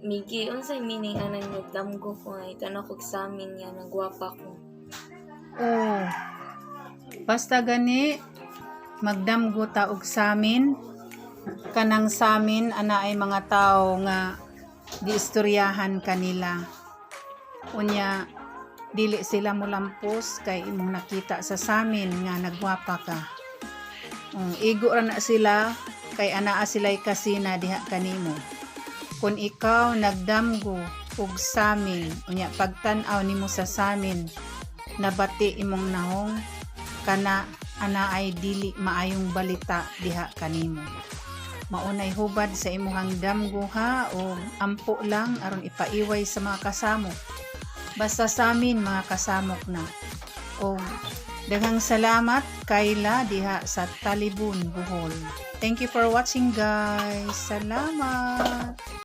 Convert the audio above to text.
Migi, unsay meaning anang nagdamgo ko nga ito na ko examine nga nagwapa ko. Oh. Basta gani magdamgo ta og samin kanang samin ana ay mga tao nga giistoryahan kanila. Unya dili sila mulampos kay imong nakita sa samin nga nagwapa ka. Um, igo ra na sila kay anaa sila'y kasina diha kanimo. Kung ikaw nagdamgo og samin, unya pagtan-aw nimo sa samin, nabati imong nahong kana ana ay dili maayong balita diha kanimo. Maunay hubad sa imuhang damgo ha o ampo lang aron ipaiway sa mga kasamo. Basta sa amin mga kasamok na. O daghang salamat kayla diha sa Talibun, Bohol. Thank you for watching guys. Salamat.